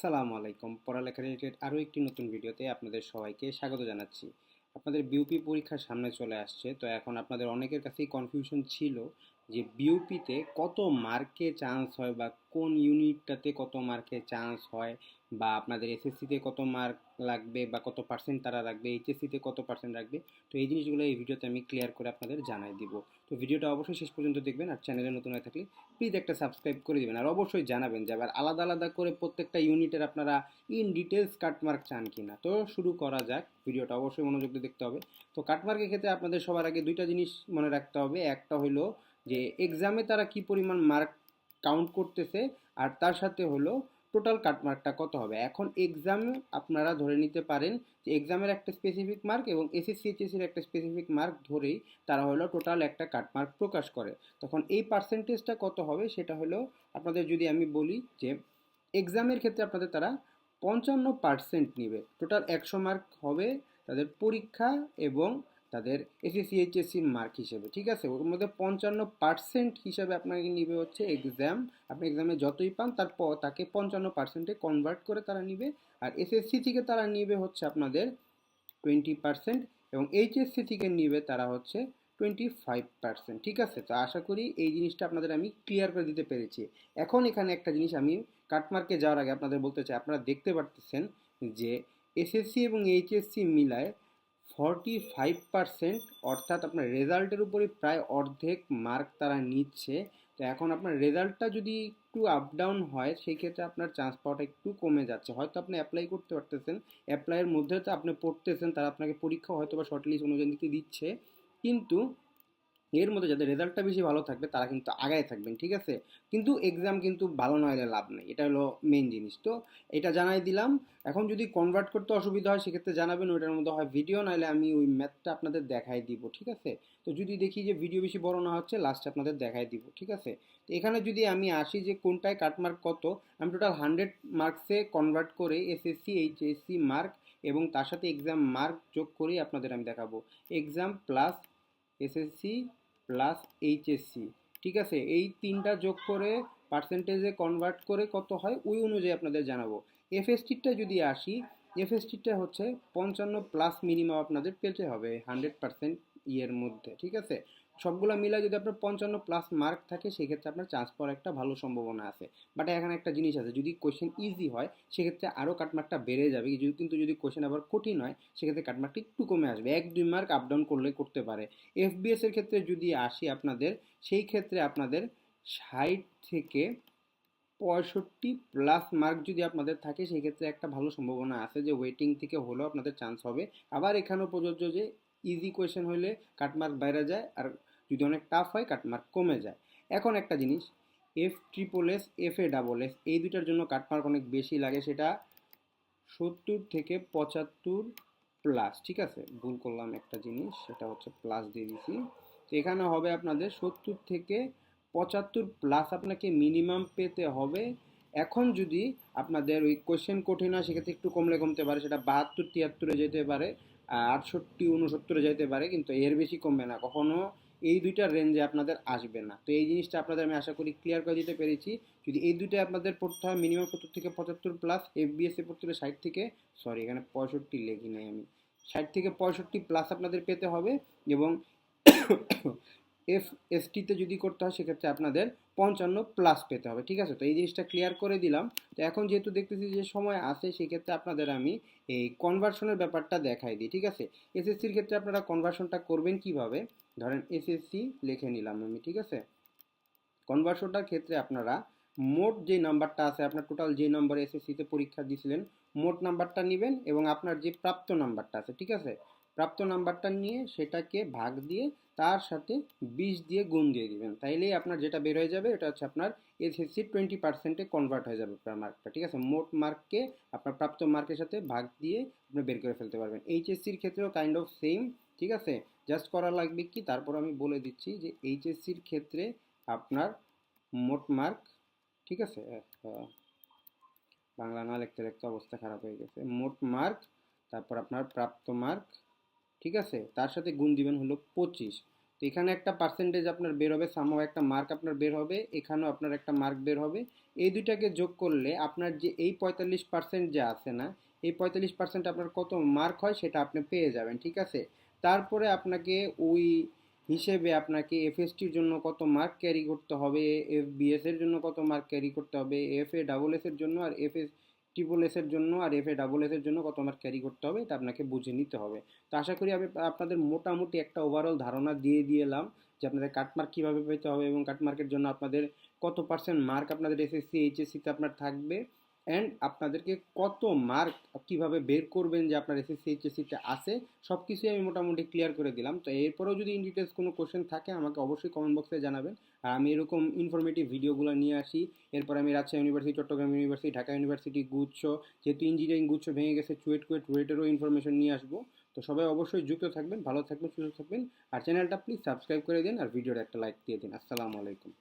আসসালামু আলাইকুম। পড়ালেখা রিলেটেড আরও একটি নতুন ভিডিওতে আপনাদের সবাইকে স্বাগত জানাচ্ছি। আপনাদের বিউপি পরীক্ষা সামনে চলে আসছে, তো এখন আপনাদের অনেকের কাছেই কনফিউশন ছিল যে বিউপিতে কত মার্কে চান্স হয় বা কোন ইউনিটটাতে কত মার্কে চান্স হয় বা আপনাদের এসএসসিতে কত মার্ক লাগবে বা কত পার্সেন্ট তারা রাখবে এইচএসসিতে কত পার্সেন্ট রাখবে, তো এই জিনিসগুলো এই ভিডিওতে আমি ক্লিয়ার করে আপনাদের জানাই দিব। তো ভিডিওটা অবশ্যই শেষ পর্যন্ত দেখবেন আর চ্যানেলে নতুন হয়ে থাকলে প্লিজ একটা সাবস্ক্রাইব করে দিবেন। আর অবশ্যই জানাবেন যে আবার আলাদা আলাদা করে প্রত্যেকটা ইউনিটের আপনারা ইন ডিটেলস কাটমার্ক চান কিনা। তো শুরু করা যাক, ভিডিওটা অবশ্যই মনোযোগ দিয়ে দেখতে হবে। তো কাটমার্কের ক্ষেত্রে আপনাদের সবার আগে দুইটা জিনিস মনে রাখতে হবে। একটা হলো যে এক্সামে তারা কি পরিমাণ মার্ক কাউন্ট করতেছে, আর তার সাথে হলো টোটাল কাটমার্কটা কত হবে? এখন এক্সাম আপনারা ধরে নিতে পারেন যে এক্সামের একটা স্পেসিফিক মার্ক এবং এসএসসি একটা স্পেসিফিক মার্ক ধরেই তারা হলো টোটাল একটা কাটমার্ক প্রকাশ করে। তখন এই পার্সেন্টেজটা কত হবে সেটা হলো আপনাদের যদি আমি বলি যে এক্সামের ক্ষেত্রে আপনাদের তারা পঞ্চান্ন পার্সেন্ট নেবে। টোটাল একশো মার্ক হবে তাদের পরীক্ষা এবং তাদের এসএসসি এইচএসসির মার্ক হিসেবে, ঠিক আছে? ওর মধ্যে পঞ্চান্ন পার্সেন্ট হিসাবে আপনাকে নিবে হচ্ছে এক্সাম আপনি এক্সামে যতই পান, তারপর তাকে পঞ্চান্ন পার্সেন্টে কনভার্ট করে তারা নিবে। আর এসএসসি থেকে তারা নিবে হচ্ছে আপনাদের টোয়েন্টি পার্সেন্ট এবং এইচএসসি থেকে নিবে তারা হচ্ছে টোয়েন্টি ফাইভ পার্সেন্ট ঠিক আছে? তো আশা করি এই জিনিসটা আপনাদের আমি ক্লিয়ার করে দিতে পেরেছি। এখন এখানে একটা জিনিস আমি কাটমার্কে যাওয়ার আগে আপনাদের বলতে চাই, আপনারা দেখতে পারতেছেন যে এসএসসি এবং এইচএসসি মিলায় ফর্টি ফাইভ পার্সেন্ট অর্থাৎ আপনার রেজাল্টের উপরে প্রায় অর্ধেক মার্ক তারা নিচ্ছে। তো এখন আপনার রেজাল্টটা যদি একটু আপ ডাউন হয় সেই ক্ষেত্রে আপনার চান্স পাওয়াটা একটু কমে যাচ্ছে। হয়তো আপনি অ্যাপ্লাই করতে পারতেছেন অ্যাপ্লাইয়ের মধ্যে তো আপনি পড়তেছেন, তারা আপনাকে পরীক্ষা হয়তো বা শর্টলিস্ট অনুযায়ী দিতে দিচ্ছে। কিন্তু এর মধ্যে যাদের রেজাল্টটা বেশি ভালো থাকবে, তারা কিন্তু আগায় থাকবেন, ঠিক আছে? কিন্তু এক্সাম কিন্তু ভালো না হলে লাভ নেই, এটা হলো মেন জিনিস। তো এটা জানাই দিলাম। এখন যদি কনভার্ট করতে অসুবিধা হয়, সেক্ষেত্রে জানাবেন, ওইটার মধ্যে হয় ভিডিও নাহলে আমি ওই ম্যাথটা আপনাদের দেখাই দিব, ঠিক আছে? তো যদি দেখি যে ভিডিও বেশি বড় না হচ্ছে লাস্টে আপনাদের দেখাই দিব, ঠিক আছে? তো এখানে যদি আমি আসি যে কোনটায় কাটমার্ক কত, আমি টোটাল হান্ড্রেড মার্কসে কনভার্ট করে এসএসসি এইচএসসি মার্ক এবং তার সাথে এক্সাম মার্ক যোগ করেই আপনাদের আমি দেখাবো। Exam plus SSC plus HSC ঠিক আছে? এই তিনটা যোগ করে পার্সেন্টেজে কনভার্ট করে কত হয়? ওই অনুযায়ী আপনাদের জানাব। এফএসটিটা যদি আসি এফএসটিটা হচ্ছে পঞ্চান্ন প্লাস মিনিমাম আপনাদের পেতে হবে হান্ড্রেড পার্সেন্ট ইয়ের মধ্যে, ঠিক আছে? সবগুলো মিলে যদি আপনার পঞ্চান্ন প্লাস মার্ক থাকে, সেক্ষেত্রে আপনার চান্স পাওয়ার একটা ভালো সম্ভাবনা আছে। বাট এখানে একটা জিনিস আছে, যদি কোয়েশ্চেন ইজি হয়, সেক্ষেত্রে আরও কাটমার্কটা বেড়ে যাবে, কিন্তু যদি কোয়েশ্চেন আবার কঠিন হয়, সেক্ষেত্রে কাটমার্কটা একটু কমে আসবে। এক, দুই মার্ক আপ ডাউন করলে করতে পারে। এফবিএস এর ক্ষেত্রে যদি আসি আপনাদের, সেই ক্ষেত্রে আপনাদের ষাট থেকে পঁয়ষট্টি প্লাস মার্ক যদি আপনাদের থাকে, সেক্ষেত্রে একটা ভালো সম্ভাবনা আছে যে ওয়েটিং থেকে হলেও আপনাদের চান্স হবে। আবার এখানেও প্রযোজ্য যে ইজি কোয়েশ্চেন হলে কাটমার্ক বাইরে যায়, আর যদি অনেক টাফ হয় কাটমার্ক কমে যায়। এখন একটা জিনিস F triple S F A double S এই দুটার জন্য কাটমার্ক অনেক বেশি লাগে, সেটা সত্তর থেকে পঁচাত্তর প্লাস ঠিক আছে? ভুল করলাম একটা জিনিস, সেটা হচ্ছে প্লাস দিয়ে দিছি। তো এখানে হবে আপনাদের সত্তর থেকে পঁচাত্তর প্লাস আপনাকে মিনিমাম পেতে হবে। এখন যদি আপনাদের ওই কোশ্চেন কঠিন হয়, সেক্ষেত্রে একটু কমলে কমতে পারে, সেটা বাহাত্তর, তিয়াত্তরে যেতে পারে, আটষট্টি উনসত্তরে যেতে পারে, কিন্তু এর বেশি কমবে না। কখনো এই দুইটা রেঞ্জে আপনাদের আসবে না। তো এই জিনিসটা আপনাদের আমি আশা করি ক্লিয়ার করে দিতে পেরেছি। যদি এই দুইটা আপনাদের পড়তে হয় মিনিমাম সত্তর থেকে পঁচাত্তর প্লাস এফবিএসএ পড়তে হলে ষাট থেকে সরি এখানে পঁয়ষট্টি লেখি নাই আমি। ষাট থেকে পঁয়ষট্টি প্লাস আপনাদের পেতে হবে এবং এফ এসটিতে যদি করতে হয়, সেক্ষেত্রে আপনাদের পঞ্চান্ন প্লাস পেতে হবে, ঠিক আছে? তো এই জিনিসটা ক্লিয়ার করে দিলাম। তো এখন যেহেতু দেখতেছি যে সময় আছে সেই ক্ষেত্রে আপনাদের আমি এই কনভার্সনের ব্যাপারটা দেখাই দিই, ঠিক আছে? এসএসসির ক্ষেত্রে আপনারা কনভার্সনটা করবেন কীভাবে? ধরেন এসএসসি লিখে নিলাম আমি, ঠিক আছে? কনভার্সনটার ক্ষেত্রে আপনারা মোট যে নাম্বারটা আছে, আপনার টোটাল যে নম্বরে এসএসসিতে পরীক্ষা দিয়েছিলেন মোট নাম্বারটা নেবেন এবং আপনার যে প্রাপ্ত নাম্বারটা আছে, ঠিক আছে? প্রাপ্ত নাম্বারটা নিয়ে সেটাকে ভাগ দিয়ে তার সাথে বিশ দিয়ে গুণ দিয়ে দিবেন। তাইলেই আপনার যেটা বের হয়ে যাবে, এটা হচ্ছে আপনার এসএসসি টোয়েন্টি পার্সেন্টে কনভার্ট হয়ে যাবে আপনার মার্কটা ঠিক আছে? মোট মার্ককে আপনার প্রাপ্ত মার্কের সাথে ভাগ দিয়ে আপনি বের করে ফেলতে পারবেন। এইচএসসির ক্ষেত্রেও কাইন্ড অফ সেম ঠিক আছে? জাস্ট করা লাগবে কি? তারপর আমি বলে দিচ্ছি যে এইচএসসির ক্ষেত্রে আপনার মোট মার্ক ঠিক আছে? বাংলা না লিখতে লিখতে অবস্থা খারাপ হয়ে গেছে। মোট মার্ক তারপর আপনার প্রাপ্ত মার্ক ঠিক আছে? তার সাথে গুণ দিবেন হলো পঁচিশ। তো এখানে একটা পার্সেন্টেজ আপনার বের হবে সামহাও একটা মার্ক আপনার বের হবে, এখানেও আপনার একটা মার্ক বের হবে। এই দুইটাকে যোগ করলে আপনার যে এই পঁয়তাল্লিশ পার্সেন্ট যে আছে না, এই পঁয়তাল্লিশ পার্সেন্ট আপনার কত মার্ক হয় সেটা আপনি পেয়ে যাবেন, ঠিক আছে? তারপরে আপনাকে ওই হিসেবে আপনাকে এফএসটির জন্য কত মার্ক ক্যারি করতে হবে এফ বিএস এর জন্য কত মার্ক ক্যারি করতে হবে এফ এ ডাবল এস এর জন্য আর এফ এস ট্রিপল এসের জন্য আর এফ এ ডাবল এসের জন্য কত আমার ক্যারি করতে হবে, এটা আপনাকে বুঝে নিতে হবে। তো আশা করি আমি আপনাদের মোটামুটি একটা ওভারঅল ধারণা দিয়ে দিয়ে এলাম যে আপনাদের কাটমার্ক কীভাবে পেতে হবে এবং কাটমার্কের জন্য আপনাদের কত পার্সেন্ট মার্ক আপনাদের এসএসসি এইচএসসিতে আপনার থাকবে। অ্যান্ড আপনাদেরকে কত মার্ক কীভাবে বের করবেন যে আপনার এসএসসি এইচএসসিতে আছে সব কিছুই আমি মোটামুটি ক্লিয়ার করে দিলাম। তো এরপরেও যদি ইন ডিটেলস কোনো কোশ্চেন থাকে, আমাকে অবশ্যই কমেন্ট বক্সে জানাবেন। আর আমি এরকম ইনফরমেটিভ ভিডিওগুলো নিয়ে আসি। এরপর আমি Rajshahi university Chattogram university Dhaka university গুচ্ছ, যেহেতু ইঞ্জিনিয়ারিং গুচ্ছ ভেঙে গেছে চুয়েট কুয়েট রুয়েটেরও ইনফরমেশন নিয়ে আসব। তো সবাই অবশ্যই যুক্ত থাকবেন, ভালো থাকবেন, সুস্থ থাকবেন। আর চ্যানেলটা প্লিজ সাবস্ক্রাইব করে দিন, আর ভিডিওটা একটা লাইক দিয়ে দিন। আসসালামু আলাইকুম।